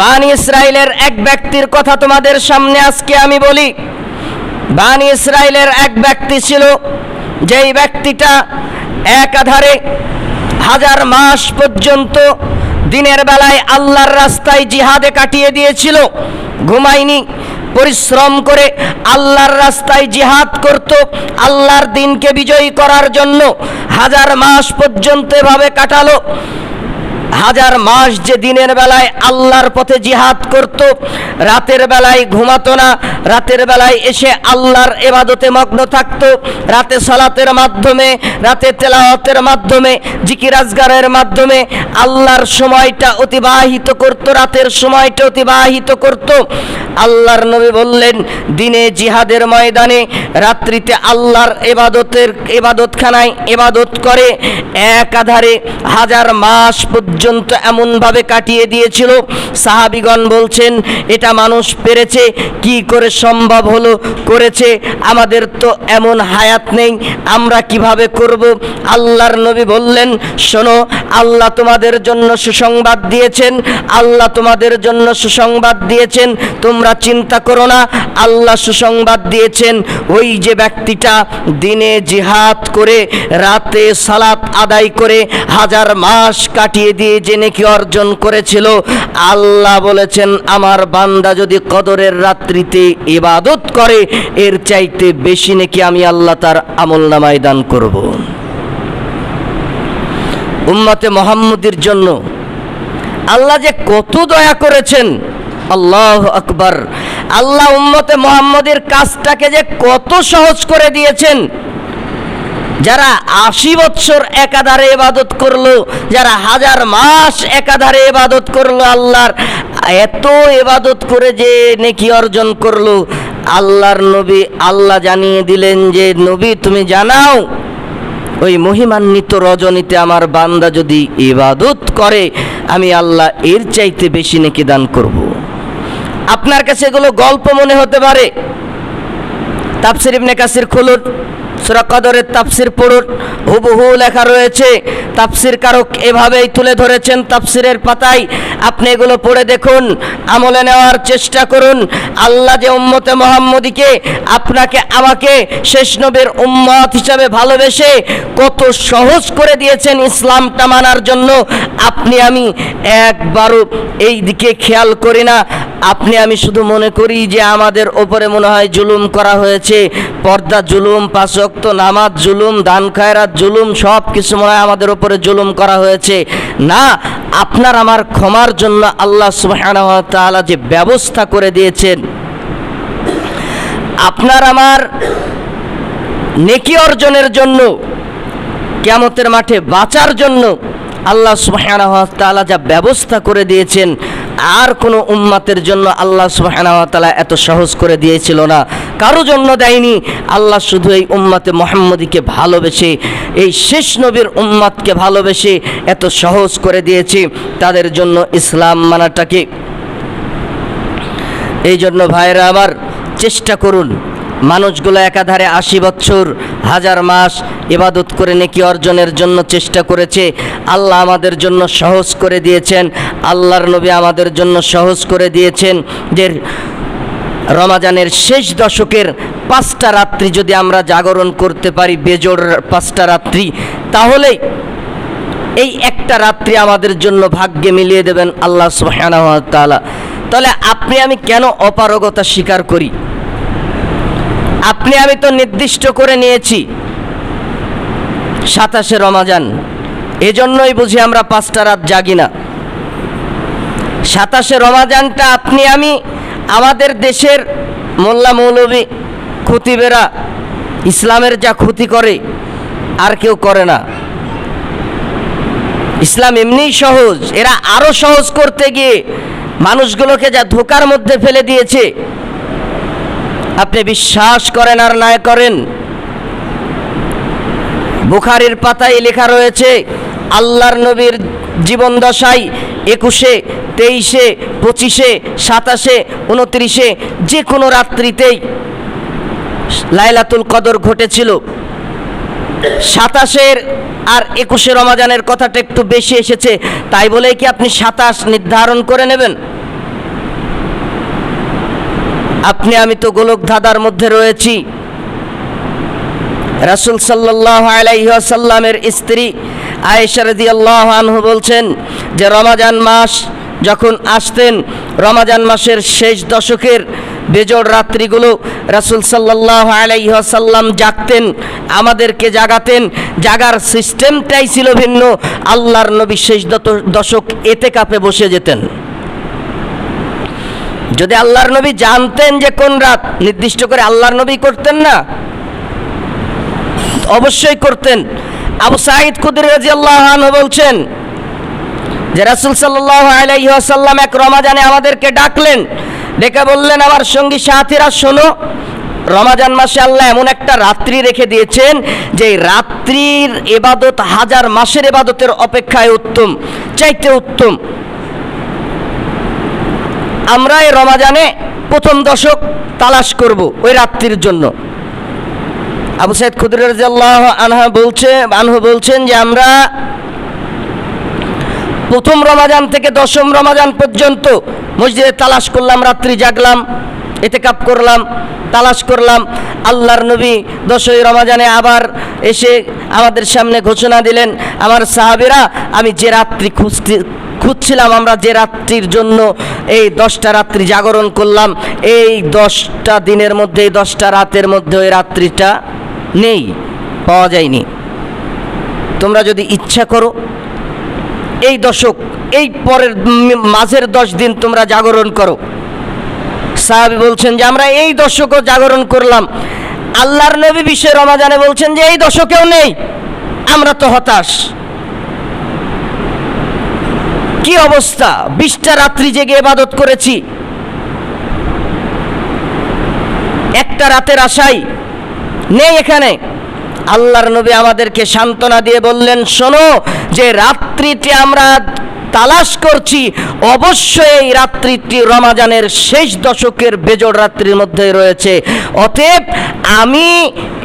বানি ইসরায়েলের এক ব্যক্তির কথা তোমাদের সামনে আজকে আমি বলি। বানি ইসরায়েলের এক ব্যক্তি ছিল, যেই ব্যক্তিটা একাধারে হাজার মাস পর্যন্ত দিনের বেলায় আল্লাহর রাস্তায় জিহাদে কাটিয়ে দিয়েছিল, ঘুমায়নি, পরিশ্রম করে আল্লাহর রাস্তায় জিহাদ করত, আল্লাহর দিনকে বিজয়ী করার জন্য হাজার মাস পর্যন্ত এভাবে কাটালো। হাজার মাস যে দিনের বেলায় আল্লাহর পথে জিহাদ করত, রাতের বেলায় ঘুমাতো না, রাতের বেলায় এসে আল্লাহর এবাদতে মগ্ন থাকতো, রাতে সালাতের মাধ্যমে, রাতে তেলাওয়াতের মাধ্যমে জিকিরাজগারের মাধ্যমে আল্লাহর সময়টা অতিবাহিত করত, রাতের সময়টা অতিবাহিত করত। আল্লাহর নবী বললেন, দিনে জিহাদের ময়দানে রাত্রিতে আল্লাহর এবাদতের, এবাদতখানায় এবাদত করে একাধারে হাজার মাস পর্যন্ত এমনভাবে কাটিয়ে দিয়েছিল। সাহাবিগণ বলছেন, এটা মানুষ পেরেছে, কি করে সম্ভব হলো? করেছে, আমাদের তো এমন হায়াত নেই, আমরা কীভাবে করব? আল্লাহর নবী বললেন, শোনো, আল্লাহ তোমাদের জন্য সুসংবাদ দিয়েছেন, আল্লাহ তোমাদের জন্য সুসংবাদ দিয়েছেন, তোমরা চিন্তা করো না, আল্লাহ সুসংবাদ দিয়েছেন, ওই যে ব্যক্তিটা দিনে জিহাদ করে, রাতে সালাত আদায় করে, হাজার মাস কাটিয়ে দিয়ে যে নেকি অর্জন করেছিল? আল্লাহ বলেছেন, আমার বান্দা যদি কদরের রাত্রিতে ইবাদত করে, এর চাইতে বেশি নাকি আমি আল্লাহ তার আমল নামায় দান করব। উম্মতে মোহাম্মদের জন্য আল্লাহ যে কত দয়া করেছেন, আল্লাহ আকবার। আল্লাহ উম্মতে মোহাম্মদের কাজটাকে যে কত সহজ করে দিয়েছেন যারা আশি বৎসর একাধারে ইবাদত করল, যারা হাজার মাস একাধারে ইবাদত করল আল্লাহর, এত ইবাদত করে যে নেকি অর্জন করল, আল্লাহর নবী আল্লাহ জানিয়ে দিলেন যে, নবী, তুমি জানাও, ওই মহিমান্বিত রজনীতে আমার বান্দা যদি ইবাদত করে, আমি আল্লাহ এর চাইতে বেশি নেকি দান করব। আপনার কাছে এগুলো গল্প মনে হতে পারে। তাফসির ইবনে কাসির খুলুন। সূরা কদরের তাফসির পড়ুন, হুবহু লেখা রয়েছে, তাফসির কারক এভাবেই তুলে ধরেছেন, তাফসিরের পাতায় আপনি এগুলো পড়ে দেখুন, আমলে নেওয়ার চেষ্টা করুন, আল্লাহ যে উম্মতে মোহাম্মদীকে আপনাকে, আমাকে শেষ নবীর উম্মত হিসাবে ভালোবেসে কত সহজ করে দিয়েছেন ইসলামটা মানার জন্য, আপনি আমি একবারও এই দিকে খেয়াল করি না আপনি, আমি শুধু মনে করি যে আমাদের ওপরে মনে হয় জুলুম করা হয়েছে। পর্দা জুলুম পাঁচক্ত নামাজ জুলুম, দান খায়রাত জুলুম, সব কিছু মনে হয় আমাদের ওপরে জুলুম করা হয়েছে। না, আপনার আমার ক্ষমার জন্য আল্লাহ তাআলা যে ব্যবস্থা করে দিয়েছেন, আপনার আমার নেকি অর্জনের জন্য, কিয়ামতের মাঠে বাঁচার জন্য আল্লাহ তাআলা যা ব্যবস্থা করে দিয়েছেন আর কোনো উম্মাতের জন্য আল্লাহ সুহানাওয়াতালা ওয়া এত সহজ করে দিয়েছিল না। কারও জন্য দেয়নি। আল্লাহ শুধু এই উম্মাতে মোহাম্মদীকে ভালোবেসে, এই শেষ নবীর উম্মাতকে ভালোবেসে এত সহজ করে দিয়েছে। তাদের জন্য ইসলাম মানাটাকে। এই জন্য ভাইরা আবার চেষ্টা করুন। মানুষগুলো একাধারে আশি বছর, হাজার মাস ইবাদত করে নেকি অর্জনের জন্য চেষ্টা করেছে। আল্লাহ আমাদের জন্য সহজ করে দিয়েছেন। আল্লাহর নবী আমাদের জন্য সহজ করে দিয়েছেন যে রমাজানের শেষ দশকের পাঁচটা রাত্রি যদি আমরা জাগরণ করতে পারি, বেজোড় পাঁচটা রাত্রি তাহলেই এই একটা রাত্রি আমাদের জন্য ভাগ্যে মিলিয়ে দেবেন আল্লাহ তাআলা। তাহলে আপনি আমি কেন অপারগতা স্বীকার করি? আপনি আমি তো নির্দিষ্ট করে নিয়েছি সাতাশে রমাজান। এজন্যই বুঝি আমরা পাঁচটা রাত জাগি না। সাতাশে রমাজানটা আপনি আমি আমাদের দেশের মোল্লা মৌলবী, খুতিবেরা, ইসলামের যা ক্ষতি করে, আর কেউ করে না। ইসলাম এমনিই সহজ, এরা আরও সহজ করতে গিয়ে মানুষগুলোকে যা ধোকার মধ্যে ফেলে দিয়েছে আপনি বিশ্বাস করেন আর না করেন? বুখারির পাতায় লেখা রয়েছে, আল্লাহর নবীর জীবন দশায় একুশে, তেইশে, পঁচিশে, সাতাশে, উনত্রিশে, যে কোনো রাত্রিতেই লাইলাতুল কদর ঘটেছিল। সাতাশের আর একুশে রমাজানের কথাটা একটু বেশি এসেছে, তাই বলে কি আপনি সাতাশ নির্ধারণ করে নেবেন? আপনি, আমি তো গোলক ধাঁধার মধ্যে রয়েছি। রাসুল সাল্লাহ আলাইসাল্লামের স্ত্রী আয়েশা রাদিয়াল্লাহু আনহু বলছেন যে, রমাজান মাস যখন আসতেন, রমাজান মাসের শেষ দশকের বেজোড় রাত্রিগুলো রাসুল সাল্লাহ আলাইসাল্লাম জাগতেন, আমাদেরকে জাগাতেন। জাগার সিস্টেমটাই ছিল ভিন্ন। আল্লাহর নবী শেষ দশক এতে কাপে বসে যেতেন। যদি আল্লাহর নবী জানতেন যে কোন রাত নির্দিষ্ট করে আল্লাহর নবী করতেন না, অবশ্যই করতেন। আবু সাঈদ কুদির রাজিয়াল্লাহ আনহু বলছেন যে রাসূল সাল্লাল্লাহু আলাইহি ওয়াসাল্লাম এক রমাজানে আমাদেরকে ডাকলেন, ডেকে বললেন, আমার সঙ্গী সাথীরা, শোনো, রমাজান মাসে আল্লাহ এমন একটা রাত্রি রেখে দিয়েছেন, যে রাত্রির এবাদত হাজার মাসের এবাদতের অপেক্ষায় উত্তম, চাইতে উত্তম। আমরা এই রমাজানে প্রথম দশক তালাশ করব ওই রাত্রির জন্য। আবু সাইদ খুদর রাজিয়াল্লাহ আনহা বলছে, আনহু বলছেন যে আমরা প্রথম রমাজান থেকে দশম রমাজান পর্যন্ত মসজিদে তালাশ করলাম, রাত্রি জাগলাম এতে কাপ করলাম, তালাশ করলাম। আল্লাহর নবী দশই রমাজানে আবার এসে আমাদের সামনে ঘোষণা দিলেন, আমার সাহাবেরা, আমি যে রাত্রি খুঁজতে খুঁজছিলাম আমরা যে রাত্রির জন্য এই দশটা রাত্রি জাগরণ করলাম। এই দশটা দিনের মধ্যে, এই দশটা রাতের মধ্যে ওই রাত্রিটা নেই, পাওয়া যায়নি। তোমরা যদি ইচ্ছা করো, এই দশক, এই পরের মাঝের দশ দিন তোমরা জাগরণ করো। সাহাবি বলছেন যে, আমরা এই দশকও জাগরণ করলাম। আল্লাহর নবী বিশ্বের রমাজানে বলছেন যে, এই দশকেও নেই। আমরা তো হতাশ। কি অবস্থা? বিশটা রাত্রি জেগে এবাদত করেছি। একটা রাতের আশাই নেই এখানে। আল্লাহর নবী আমাদেরকে সান্ত্বনা দিয়ে বললেন, শোনো, যে রাত্রিতে আমরা তালাশ করছি। অবশ্যই এই রাত্রিটি রমাজানের শেষ দশকের বেজোড় রাত্রির মধ্যে রয়েছে। অতএব আমি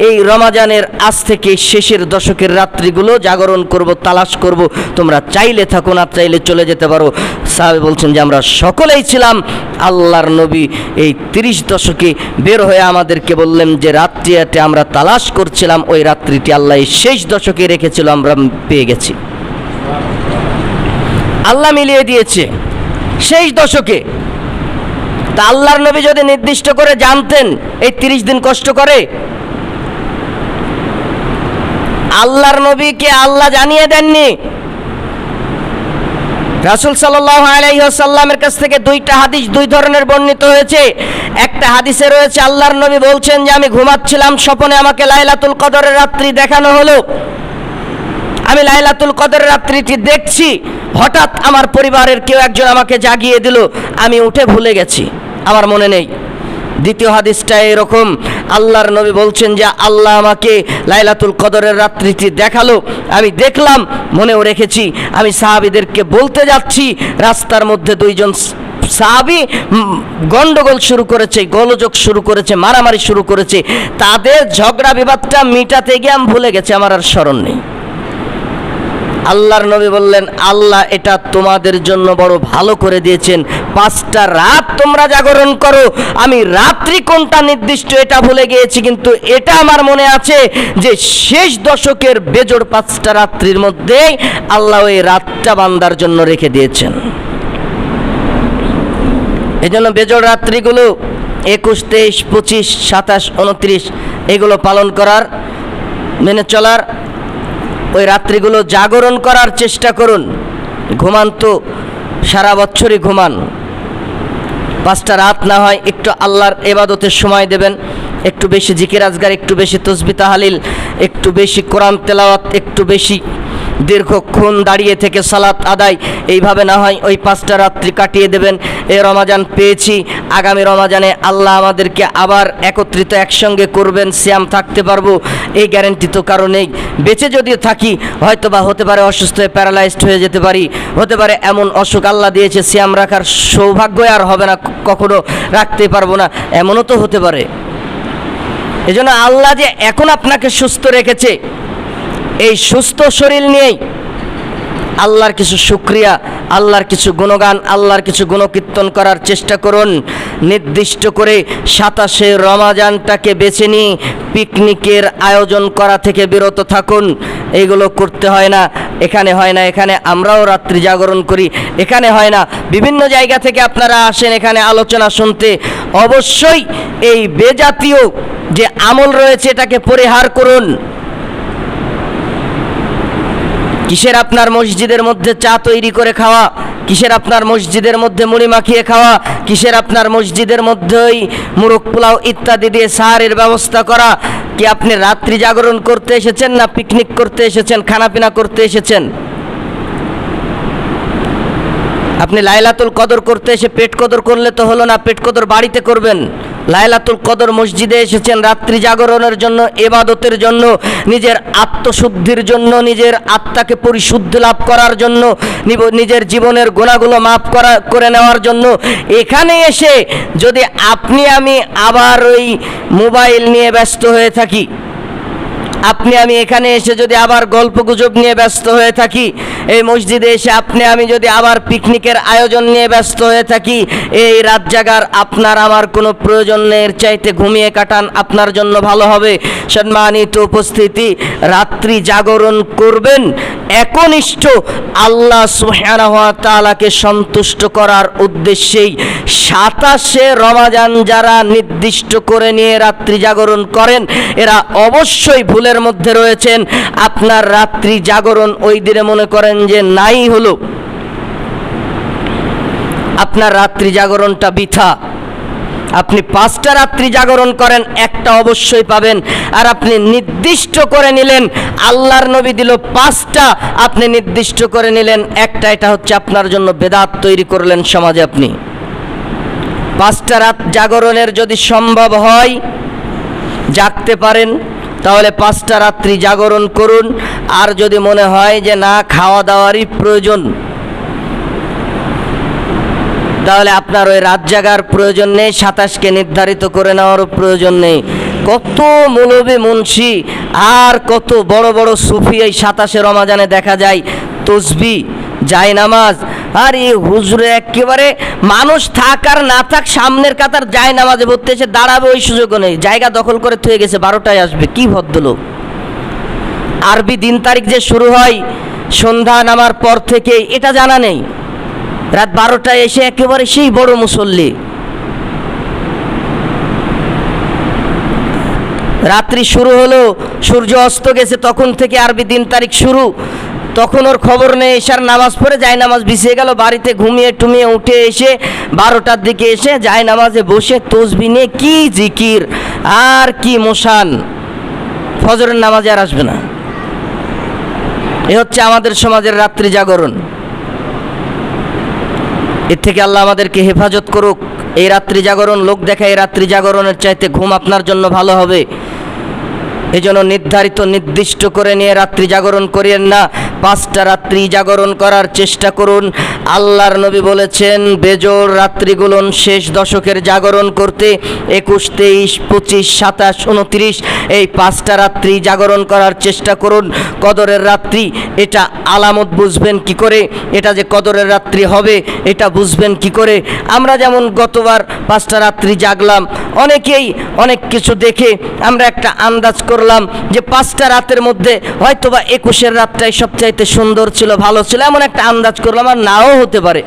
এই রমাজানের আজ থেকে শেষের দশকের রাত্রিগুলো জাগরণ করব, তালাশ করব। তোমরা চাইলে থাকো না, চাইলে চলে যেতে পারো। সাহেব বলছেন যে, আমরা সকলেই ছিলাম আল্লাহর নবী। এই তিরিশ দশকে বের হয়ে আমাদেরকে বললেন যে, রাত্রিয়াতে আমরা তালাশ করছিলাম, ওই রাত্রিটি আল্লাহ শেষ দশকে রেখেছিল, আমরা পেয়ে গেছি। আল্লাহ মিলিয়ে দিয়েছে। শেষ দশকে। তা আল্লাহর নবী যদি নির্দিষ্ট করে জানতেন, এই তিরিশ দিন কষ্ট করে, আল্লাহর নবীকে আল্লাহ জানিয়ে দেননি। রাসুল সাল্লাহ কাছ থেকে দুইটা হাদিস, দুই ধরনের বর্ণিত হয়েছে। একটা হাদিসে রয়েছে, আল্লাহর নবী বলছেন যে, আমি ঘুমাচ্ছিলাম, স্বপনে আমাকে লাইলাতুল কদরের রাত্রি দেখানো হলো। আমি লাইলাতুল কদর রাত্রিটি দেখছি, হঠাৎ আমার পরিবারের কেউ একজন আমাকে জাগিয়ে দিল, আমি উঠে ভুলে গেছি, আমার মনে নেই। দ্বিতীয় হাদিসটা এরকম, আল্লাহর নবী বলছেন যে আল্লাহ আমাকে লাইলাতুল কদরের রাত্রিটি দেখাল, আমি দেখলাম, মনেও রেখেছি, আমি সাহাবিদেরকে বলতে যাচ্ছি, রাস্তার মধ্যে দুইজন সাহাবি গন্ডগোল শুরু করেছে, গোলযোগ শুরু করেছে, মারামারি শুরু করেছে, তাদের ঝগড়া বিবাদটা মিটাতে গিয়ে আমি ভুলে গেছি, আমার আর স্মরণ নেই। আল্লাহর নবী বললেন, আল্লাহ এটা তোমাদের জন্য বড় ভালো করে দিয়েছেন। পাঁচটা রাত তোমরা জাগরণ করো। আমি রাত্রি কোনটা নির্দিষ্ট এটা ভুলে গিয়েছি, কিন্তু এটা আমার মনে আছে যে শেষ দশকের বেজোড় পাঁচটা রাত্রির মধ্যেই আল্লাহ ওই রাতটা বান্দার জন্য রেখে দিয়েছেন। এই জন্য বেজোড় রাত্রিগুলো একুশ, তেইশ, পঁচিশ, সাতাশ, উনত্রিশ, এগুলো পালন করার, মেনে চলার ওই রাত্রিগুলো জাগরণ করার চেষ্টা করুন। ঘুমান তো সারা বছরই ঘুমান। পাঁচটা রাত না হয় একটু আল্লাহর এবাদতের সময় দেবেন। একটু বেশি জিকির আজগার একটু বেশি তসবি তাহালিল, একটু বেশি কোরআন তেলাওয়াত, একটু বেশি দীর্ঘক্ষণ দাঁড়িয়ে থেকে সালাত আদায়। এইভাবে না হয় ওই পাঁচটা রাত্রি কাটিয়ে দেবেন। এ রমাজান পেয়েছি। আগামী রমাজানে আল্লাহ আমাদেরকে আবার একত্রিত একসঙ্গে করবেন শ্যাম থাকতে পারব। এই গ্যারেন্টি তো কারণেই বেঁচে যদি থাকি হয়তো বা হতে পারে অসুস্থ হয়ে প্যারালাইজড হয়ে যেতে পারি। হতে পারে এমন অসুখ আল্লাহ দিয়েছে শ্যাম রাখার সৌভাগ্য আর হবে না কখনো রাখতে পারব না, এমনও তো হতে পারে। এজন্য আল্লাহ যে এখন আপনাকে সুস্থ রেখেছে, এই সুস্থ শরীর নিয়েই আল্লাহর কিছু শুক্রিয়া, আল্লাহর কিছু গুণগান, আল্লাহর কিছু গুণকীর্তন করার চেষ্টা করুন। নির্দিষ্ট করে সাতাশে রমাজানটাকে বেছে নিয়ে পিকনিকের আয়োজন করা থেকে বিরত থাকুন। এইগুলো করতে হয় না, এখানে হয় না, এখানে আমরাও রাত্রি জাগরণ করি, এখানে হয় না। বিভিন্ন জায়গা থেকে আপনারা আসেন এখানে আলোচনা শুনতে। অবশ্যই এই বেজাতীয় যে আমল রয়েছে এটাকে পরিহার করুন। কিসের আপনার মসজিদের মধ্যে চা তৈরি করে খাওয়া? কিসের আপনার মসজিদের মধ্যে মুড়ি মাখিয়ে খাওয়া? কিসের আপনার মসজিদের মধ্যেই মুরগ পোলাও ইত্যাদি দিয়ে সাহারের ব্যবস্থা করা? কি আপনি রাত্রি জাগরণ করতে এসেছেন না পিকনিক করতে এসেছেন, খানাপিনা করতে এসেছেন? আপনি লাইলাতুল কদর করতে এসে পেট কদর করলে তো হলো না, পেট কদর বাড়িতে করবেন। লাইলাতুল কদর মসজিদে এসেছেন রাত্রি জাগরণের জন্য এবাদতের জন্য, নিজের আত্মশুদ্ধির জন্য, নিজের আত্মাকে পরিশুদ্ধ লাভ করার জন্য নিজের জীবনের গোনাগুলো মাফ করা, করে নেওয়ার জন্য। এখানে এসে যদি আপনি, আমি আবার ওই মোবাইল নিয়ে ব্যস্ত হয়ে থাকি আপনি আমি এখানে এসে যদি আবার গল্প গুজব নিয়ে ব্যস্ত হয়ে থাকি, এই মসজিদে এসে আপনি আমি যদি আবার পিকনিকের আয়োজন নিয়ে ব্যস্ত হয়ে থাকি, এই রাত জাগার আপনার আমার কোনো প্রয়োজন নেই। চাইতে ঘুমিয়ে কাটান, আপনার জন্য ভালো হবে। সম্মানিত উপস্থিতি, রাত্রি জাগরণ করবেন। একনিষ্ঠ আল্লাহ তাআলাকে সন্তুষ্ট করার উদ্দেশ্যেই সাতাশে রমাজান যারা নির্দিষ্ট করে নিয়ে রাত্রি জাগরণ করেন, এরা অবশ্যই ভুলের মধ্যে রয়েছেন, আপনার রাত্রি জাগরণ ওই দিনে মনে করেন যে নাই হলো। আপনার রাত্রি জাগরণটা বৃথা। আপনি পাঁচটা রাত্রি জাগরণ করেন, একটা অবশ্যই পাবেন। আর আপনি নির্দিষ্ট করে নিলেন, আল্লাহর নবী দিল পাঁচটা, আপনি নির্দিষ্ট করে নিলেন, একটা এটা হচ্ছে আপনার জন্য বেদাত তৈরি করলেন সমাজে আপনি। পাঁচটা রাত জাগরণের যদি সম্ভব হয়, জাগতে পারেন। তাহলে পাঁচটা রাত্রি জাগরণ করুন। আর যদি মনে হয় যে না খাওয়া দাওয়ারই প্রয়োজন, তাহলে আপনার ওই রাত জাগার প্রয়োজন নেই, সাতাশকে নির্ধারিত করে নেওয়ারও প্রয়োজন নেই। কত মৌলবী মুন্সি আর কত বড় বড় সুফি এই সাতাশে রমাজানে দেখা যায়। তসবি যায় নামাজ আর এই হুজুরে, একেবারে মানুষ থাক আর না থাক, সামনের কাতার যায় নামাজে ভর্তি এসে দাঁড়াবে, ওই সুযোগও নেই। জায়গা দখল করে থয়ে গেছে, বারোটায় আসবে। কি ভদ্রলোক। আরবি দিন তারিখ যে শুরু হয়, সন্ধ্যা নামার পর থেকে, এটা জানা নেই। রাত বারোটায় এসে একেবারে সেই বড় মুসল্লি। রাত্রি শুরু হলো, সূর্য অস্ত গেছে, তখন থেকে আরবি দিন তারিখ শুরু। তখন ওর খবর নেই এসার নামাজ পড়ে যায় নামাজ বিছিয়ে গেল, বাড়িতে ঘুমিয়ে টুমিয়ে উঠে এসে বারোটার দিকে এসে যায় নামাজে বসে তসবি নিয়ে, কি জিকির, আর কি মোশান। ফজরের নামাজে আর আসবে না। এ হচ্ছে আমাদের সমাজের রাত্রি জাগরণ। এর থেকে আল্লাহ আমাদেরকে হেফাজত করুক। এই রাত্রি জাগরণ, লোক দেখা এই রাত্রি জাগরণের চাইতে ঘুম আপনার জন্য ভালো হবে। এজন্য নির্ধারিত, নির্দিষ্ট করে নিয়ে রাত্রি জাগরণ করিয়েন না। পাঁচটা রাত্রি জাগরণ করার চেষ্টা করুন। আল্লাহর নবী বলেছেন, বেজোর রাত্রিগুলোন শেষ দশকের জাগরণ করতে একুশ, তেইশ, পঁচিশ, সাতাশ, উনত্রিশ, এই পাঁচটা রাত্রি জাগরণ করার চেষ্টা করুন। কদরের রাত্রি, এটা আলামত বুঝবেন কি করে? এটা যে কদরের রাত্রি হবে, এটা বুঝবেন কি করে? আমরা যেমন গতবার পাঁচটা রাত্রি জাগলাম, অনেকেই অনেক কিছু দেখে আমরা একটা আন্দাজ করলাম যে পাঁচটা রাতের মধ্যে হয়তোবা একুশের রাতটাই সবচাইতে সুন্দর ছিল ভালো ছিল এমন একটা আন্দাজ করলাম আর নাও হতে পারে।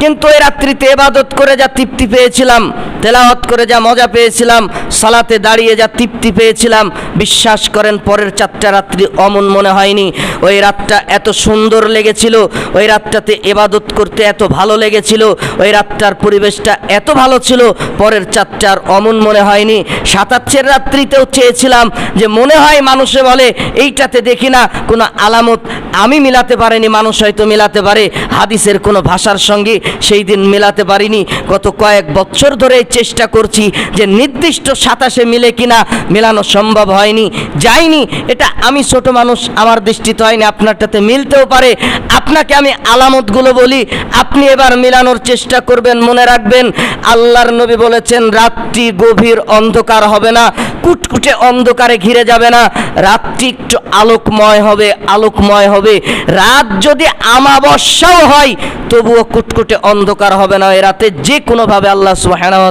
কিন্তু এই রাত্রিতে এবাদত করে যা তৃপ্তি পেয়েছিলাম, তেলাওয়াত করে যা মজা পেয়েছিলাম, সালাতে দাঁড়িয়ে যা তৃপ্তি পেয়েছিলাম, বিশ্বাস করেন পরের চারটা রাত্রি অমন মনে হয়নি। ওই রাতটা এত সুন্দর লেগেছিল, ওই রাতটাতে এবাদত করতে এত ভালো লেগেছিল, ওই রাতটার পরিবেশটা এত ভালো ছিল, পরের চারটার অমন মনে হয়নি। সাতাচ্ছের রাত্রিতেও চেয়েছিলাম যে মনে হয় মানুষে বলে, এইটাতে দেখি না কোনো আলামত, আমি মিলাতে পারিনি, মানুষ হয়তো মিলাতে পারে। হাদিসের কোনো ভাষার সঙ্গে সেই দিন মেলাতে পারিনি। গত কয়েক বছর ধরে চেষ্টা করছি যে নির্দিষ্ট সাতাশে মিলে কিনা মেলানো সম্ভব হয়নি, যাইনি। এটা আমি ছোট মানুষ, আমার দৃষ্টিতে হয়নি, আপনারটাতে মিলতেও পারে। আপনাকে আমি আলামতগুলো বলি, আপনি এবার মেলানোর চেষ্টা করবেন, মনে রাখবেন, আল্লাহর নবী বলেছেন, রাত্রি গভীর অন্ধকার হবে না, কুটকুটে অন্ধকারে ঘিরে যাবে না, রাত্রি একটু আলোকময় হবে আলোকময় হবে। রাত যদি আমাবস্যাও হয়, তবুও কুটকুটে অন্ধকার হবে না। এ রাতে যে কোনোভাবে আল্লাহ সুবহানাহু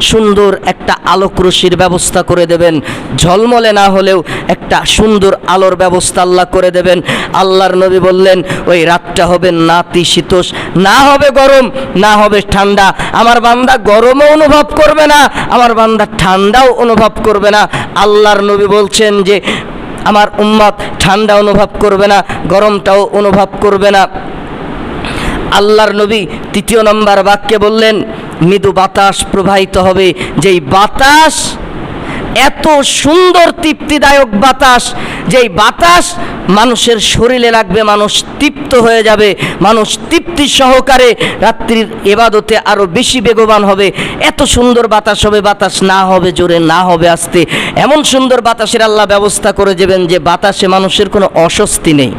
সুন্দর একটা আলোক রশ্মির ব্যবস্থা করে দেবেন। ঝলমলে না হলেও একটা সুন্দর আলোর ব্যবস্থা আল্লাহ করে দেবেন। আল্লাহর নবী বললেন, ওই রাতটা হবে নাতি শীতোষ না হবে গরম, না হবে ঠান্ডা। আমার বান্দা গরমও অনুভব করবে না, আমার বান্দা ঠান্ডাও অনুভব করবে না। আল্লাহর নবী বলছেন যে, আমার উম্মাদ ঠান্ডা অনুভব করবে না, গরমটাও অনুভব করবে না। আল্লাহর নবী তৃতীয় নম্বর বাক্যে বললেন, মৃদু বাতাস প্রবাহিত হবে। যেই বাতাস, এত সুন্দর তৃপ্তিদায়ক বাতাস, যেই বাতাস মানুষের শরীরে লাগবে, মানুষ তৃপ্ত হয়ে যাবে, মানুষ তৃপ্তি সহকারে রাত্রির এবাদতে আরও বেশি বেগবান হবে। এত সুন্দর বাতাস হবে, বাতাস না হবে, জোরে না হবে আস্তে। এমন সুন্দর বাতাসের আল্লাহ ব্যবস্থা করে দেবেন যে বাতাসে মানুষের কোনো অস্বস্তি নেই।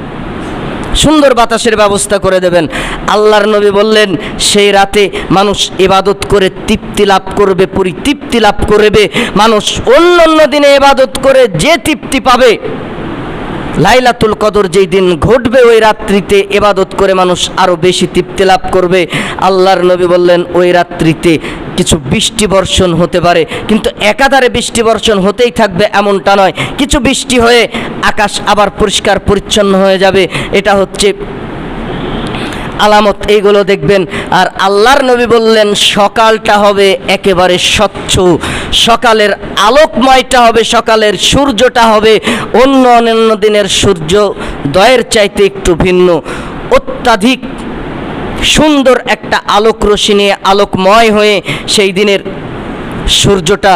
সুন্দর বাতাসের ব্যবস্থা করে দেবেন। আল্লাহর নবী বললেন, সেই রাতে মানুষ ইবাদত করে তৃপ্তি লাভ করবে, পরিতৃপ্তি লাভ করবে। মানুষ অন্য অন্য দিনে ইবাদত করে যে তৃপ্তি পাবে। লাইলাতুল কদর যেই দিন ঘটবে, ওই রাত্রিতে এবাদত করে মানুষ আরও বেশি তৃপ্তি লাভ করবে। আল্লাহর নবী বললেন, ওই রাত্রিতে কিছু বৃষ্টি বর্ষণ হতে পারে, কিন্তু একাধারে বৃষ্টি বর্ষণ হতেই থাকবে এমনটা নয়। কিছু বৃষ্টি হয়ে আকাশ আবার পরিষ্কার পরিচ্ছন্ন হয়ে যাবে, এটা হচ্ছে আলামত। এইগুলো দেখবেন, আর আল্লাহর নবী বললেন, সকালটা হবে একেবারে স্বচ্ছ, সকালের আলোকময়টা হবে, সকালের সূর্যটা হবে অন্য অন্যান্য দিনের সূর্য দয়ের চাইতে একটু ভিন্ন। অত্যাধিক সুন্দর একটা আলোক রশ্মি নিয়ে আলোকময় হয়ে সেই দিনের সূর্যটা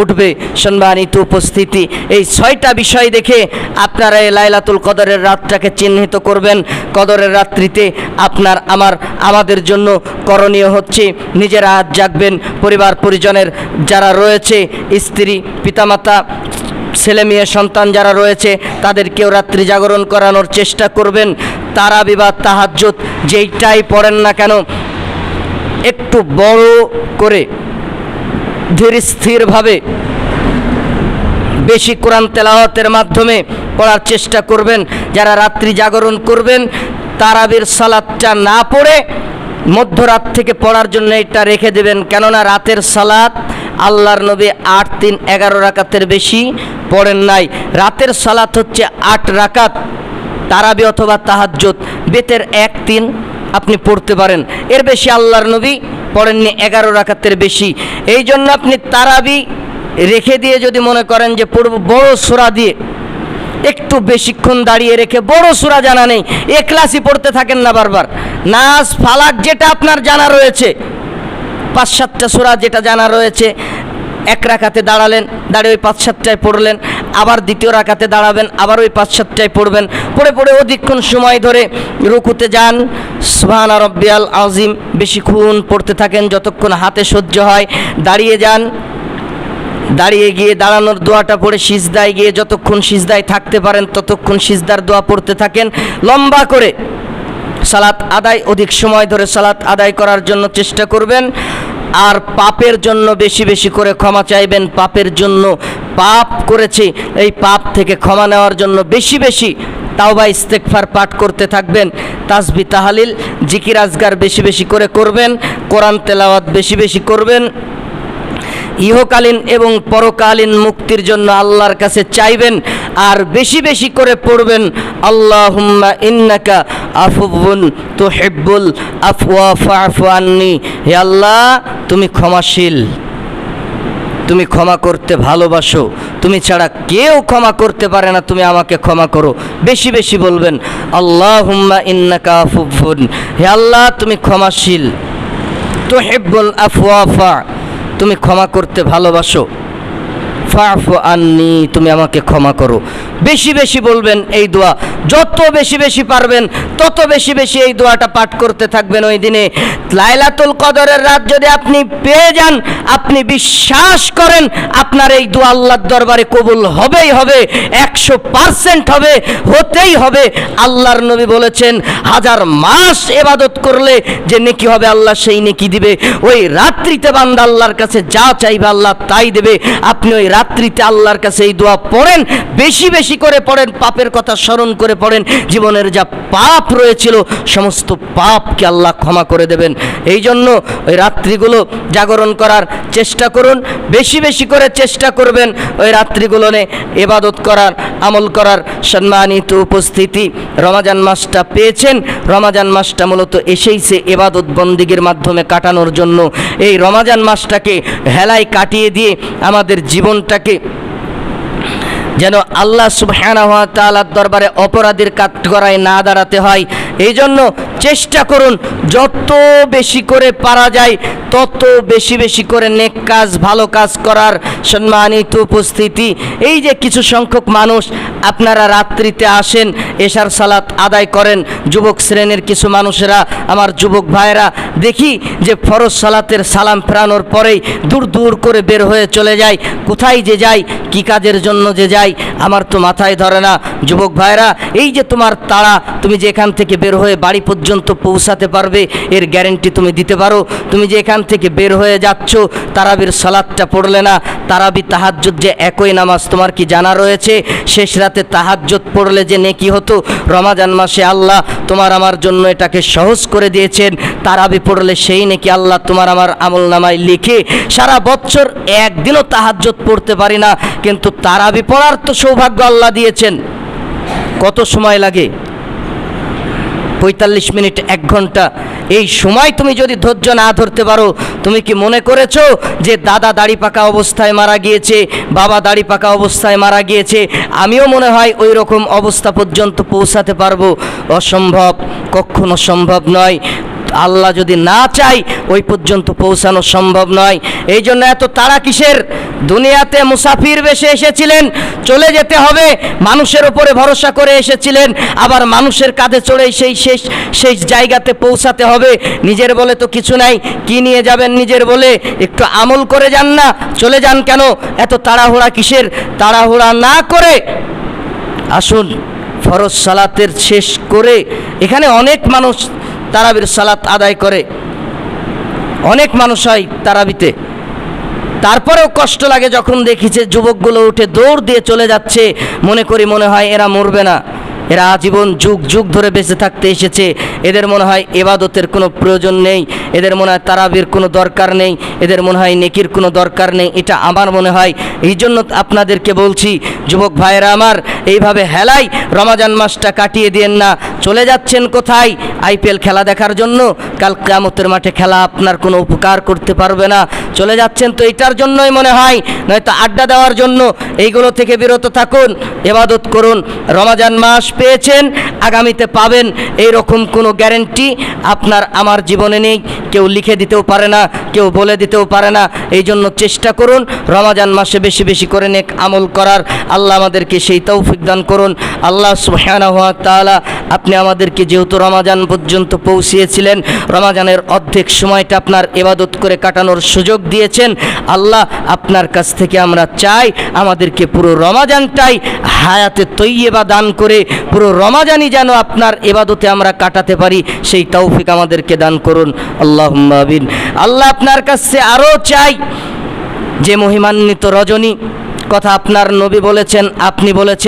উঠবে। সম্মানিত উপস্থিতি, এই ছয়টা বিষয় দেখে আপনারা এই লাইলাতুল কদরের রাতটাকে চিহ্নিত করবেন। কদরের রাত্রিতে আপনার আমার, আমাদের জন্য করণীয় হচ্ছে নিজেরা হাত জাগবেন। পরিবার, পরিজনের যারা রয়েছে, স্ত্রী, পিতামাতা, ছেলে মেয়ে, সন্তান যারা রয়েছে, তাদেরকেও রাত্রি জাগরণ করানোর চেষ্টা করবেন। তারা বিবাদ তাহাজ্জুদ, যেইটাই পড়েন না কেন, একটু বড় করে ধীর স্থিরভাবে বেশি কোরআন তেলাওয়াতের মাধ্যমে পড়ার চেষ্টা করবেন। যারা রাত্রি জাগরণ করবেন, তারাবির সালাদটা না পড়ে মধ্যরাত থেকে পড়ার জন্য এটা রেখে দেবেন। কেননা রাতের সালাদ আল্লাহর নবী আট, তিন, এগারো রাকাতের বেশি পড়েন নাই। রাতের সালাত হচ্ছে আট রাকাত। তারাবি অথবা তাহাজ্জুদ, বেতের এক তিন আপনি পড়তে পারেন। এর বেশি আল্লাহর নবী পড়েননি, এগারো রাকাতের বেশি। এই জন্য আপনি তারাবি রেখে দিয়ে যদি মনে করেন যে পড়ব বড় সোরা দিয়ে, একটু বেশিক্ষণ দাঁড়িয়ে রেখে বড় সুরা জানা নেই একলাসই পড়তে থাকেন না বারবার। নাস, ফালাক যেটা আপনার জানা রয়েছে, পাঁচ সাতটা সুরা যেটা জানা রয়েছে এক রাখাতে দাঁড়ালেন, দাঁড়িয়ে ওই পাঁচ সাতটায় পড়লেন, আবার দ্বিতীয় রাখাতে দাঁড়াবেন, আবার ওই পাঁচ সাতটায় পড়বেন। পড়ে পড়ে অধিকক্ষণ সময় ধরে রুকুতে যান। সুহান রব্বিয়াল আজিম বেশিক্ষণ পড়তে থাকেন যতক্ষণ হাতে সহ্য হয়। দাঁড়িয়ে যান। দাঁড়িয়ে গিয়ে দাঁড়ানোর দোয়াটা পড়ে সিজদায় গিয়ে যতক্ষণ সিজদায় থাকতে পারেন, ততক্ষণ সিজদার দোয়া পড়তে থাকেন। লম্বা করে সালাত আদায়, অধিক সময় ধরে সালাত আদায় করার জন্য চেষ্টা করবেন। আর পাপের জন্য বেশি বেশি করে ক্ষমা চাইবেন। পাপের জন্য পাপ করেছে, এই পাপ থেকে ক্ষমা নেওয়ার জন্য বেশি বেশি তাওবা ইস্তেকফার পাঠ করতে থাকবেন। তাসবি তাহালিল জিকির আজগার বেশি বেশি করে করবেন, কোরআন তেলাওয়াত বেশি বেশি করবেন। ইহকালীন এবং পরকালীন মুক্তির জন্য আল্লাহর কাছে চাইবেন আর বেশি বেশি করে পড়বেন, আল্লাহুম্মা ইন্নাকা আফুবুন তুহিব্বুল আফওয়া ফাফু আন্নি। হে আল্লাহ, তুমি ক্ষমাশীল। তুমি ক্ষমা করতে ভালোবাসো। তুমি ছাড়া কেউ ক্ষমা করতে পারে না, তুমি আমাকে ক্ষমা করো। বেশি বেশি বলবেন আল্লাহ হুম্মা ইন্নাকা আফুবুন হে আল্লাহ, তুমি ক্ষমাশীল। তুহিব্বুল আফওয়াফা তুমি ক্ষমা করতে ভালোবাসো। ফাফ আন্নি, তুমি আমাকে ক্ষমা করো। বেশি বেশি বলবেন এই দোয়া। যত বেশি বেশি পারবেন, তত বেশি বেশি এই দোয়াটা পাঠ করতে থাকবেন ওই দিনে। লাইলাতুল কদরের রাত যদি আপনি পেয়ে যান, আপনি বিশ্বাস করেন, আপনার এই দোয়া আল্লাহর দরবারে কবুল হবেই হবে, একশো পার্সেন্ট হবে, হতেই হবে। আল্লাহর নবী বলেছেন, হাজার মাস এবাদত করলে যে নেকি হবে আল্লাহ সেই নেকি দিবে। ওই রাত্রিতে বান্দা আল্লাহর কাছে যা চাইবে আল্লাহ তাই দেবে। আপনি ওই রাত্রিতে আল্লাহর কাছে এই দোয়া পড়েন, বেশি বেশি করে পড়েন, পাপের কথা স্মরণ করে পড়েন, জীবনের যা পাপ রয়েছিল, সমস্ত পাপকে আল্লাহ ক্ষমা করে দেবেন। এই জন্য ওই রাত্রিগুলো জাগরণ করার চেষ্টা করুন, বেশি বেশি করে চেষ্টা করবেন ওই রাত্রিগুলোনে এবাদত করার, আমল করার সম্মানিত উপস্থিতি। রমাজান মাসটা পেয়েছেন, রমাজান মাসটা মূলত এসেইছে এবাদত বন্দিগির মাধ্যমে কাটানোর জন্য। এই রমাজান মাসটাকে হেলায় কাটিয়ে দিয়ে আমাদের জীবনটাকে যেন আল্লাহ তাআলার দরবারে অপরাধীর কাঠগড়ায় না দাঁড়াতে হয়। এই জন্য চেষ্টা করুন, যত বেশি করে পারা যায় তত বেশি বেশি করে নেক কাজ, ভালো কাজ করার সম্মানিত উপস্থিতি। এই যে কিছু সংখ্যক মানুষ আপনারা রাত্রিতে আসেন, এশার সালাত আদায় করেন, যুবক শ্রেণির কিছু মানুষেরা, আমার যুবক ভাইয়েরা, দেখি যে ফরজ সালাতের সালাম ফেরানোর পরেই দূর দূর করে বের হয়ে চলে যায়, কোথায় যে যায়, কি কাজের জন্য যে যায়, আমার তো মাথায় ধরে না। যুবক ভাইরা এই যে তোমার তাড়া, তুমি যে এখান থেকে বের হয়ে বাড়ি পর্যন্ত পৌঁছাতে পারবে, এর গ্যারেন্টি তুমি দিতে পারো। তুমি যে এখান থেকে বের হয়ে যাচ্ছ, তারাবির সালাদটা পড়লে না, তারাবি তাহাজ্জুদ যে একই নামাজ তোমার কি জানা রয়েছে? শেষ রাতে তাহাজ্জুদ পড়লে যে নেকি হতো? রমাজান মাসে আল্লাহ তোমার আমার জন্য এটাকে সহজ করে দিয়েছেন। তারাবি পড়লে সেই নেকি আল্লাহ তোমার আমার আমল নামায় লিখে, সারা বছর একদিনও তাহাজ্জুদ পড়তে পারি না। কিন্তু তারাবি পড়ার তো সৌভাগ্য আল্লাহ দিয়েছেন। কত সময় লাগে? পঁয়তাল্লিশ মিনিট, এক ঘণ্টা। এই সময় তুমি যদি ধৈর্য না ধরতে পারো, তুমি কি মনে করেছ যে দাদা দাড়ি পাকা অবস্থায় মারা গিয়েছে, বাবা দাড়ি পাকা অবস্থায় মারা গিয়েছে, আমিও মনে হয় ওই রকম অবস্থা পর্যন্ত পৌঁছাতে পারব? অসম্ভব, কখনো সম্ভব নয়। আল্লাহ যদি না চাই ওই পর্যন্ত পৌঁছানো সম্ভব নয়। এই জন্য এত তাড়া কিসের? দুনিয়াতে মুসাফির বেশে এসেছিলেন, চলে যেতে হবে, মানুষের উপরে ভরসা করে এসেছিলেন, আবার মানুষের কাঁধে চড়ে সেই শেষ শেষ জায়গাতে পৌঁছাতে হবে। নিজের বলে তো কিছু নাই, কি নিয়ে যাবেন নিজের বলে? একটু আমল করে যান না, চলে যান কেন? এত তাড়াহুড়া কিসের? তাড়াহুড়া না করে আসুন, ফরজ সালাতের শেষ করে, এখানে অনেক মানুষ তারাবির সালাত আদায় করে, অনেক মানুষ হয় তারাবিতে। তারপরেও কষ্ট লাগে যখন দেখি যে যুবকগুলো উঠে দৌড় দিয়ে চলে যাচ্ছে। মনে করি মনে হয় এরা মরবে না। এরা আজীবন যুগ যুগ ধরে বেঁচে থাকতে এসেছে। এদের মনে হয় এবাদতের কোনো প্রয়োজন নেই। এদের মনে হয় তারাবির কোনো দরকার নেই, এদের মনে হয় নেকির কোনো দরকার নেই, এটা আমার মনে হয়। এই জন্য আপনাদেরকে বলছি, যুবক ভাইয়েরা আমার, এইভাবে হেলাই রমাজান মাসটা কাটিয়ে দিয়েন না। চলে যাচ্ছেন কোথায়? আইপিএল খেলা দেখার জন্য। কাল কামতের মাঠে খেলা আপনার কোনো উপকার করতে পারবে না। চলে যাচ্ছেন তো এটার জন্যই মনে হয়, নয়তো আড্ডা দেওয়ার জন্য। এইগুলো থেকে বিরত থাকুন, এবাদত করুন। রমাজান মাস পেয়েছেন, আগামীতে পাবেন। এই রকম কোনো গ্যারেন্টি আপনার, আমার জীবনে নেই। কেউ লিখে দিতেও পারে না, কেউ বলে দিতেও পারে না। এই জন্য চেষ্টা করুন, রমাজান মাসে বেশি বেশি করে নেক আমল করার। আল্লাহ আমাদেরকে সেই তৌফিক দান করুন। আল্লাহ সুবহানাহু ওয়া তাআলা আপনি আমাদেরকে যেহেতু রমাজান পর্যন্ত পৌঁছিয়েছিলেন, রমাজানের অর্ধেক সময়টা আপনার এবাদত করে কাটানোর সুযোগ দিয়েছেন। আল্লাহ আপনার কাছ থেকে আমরা চাই আমাদেরকে পুরো রমাজানটাই হায়াতে তৈয়বা দান করে, পুরো রমাজানই যেন আপনার এবাদতে আমরা কাটাতে পারি। সেই তৌফিক আমাদেরকে দান করুন। আল্লাহ আমিন। আল্লাহ আপনার কাছে আরও চাই যে মহিমান্বিত রজনী। কথা আপনার নবী বলেছেন, আপনি বলেছেন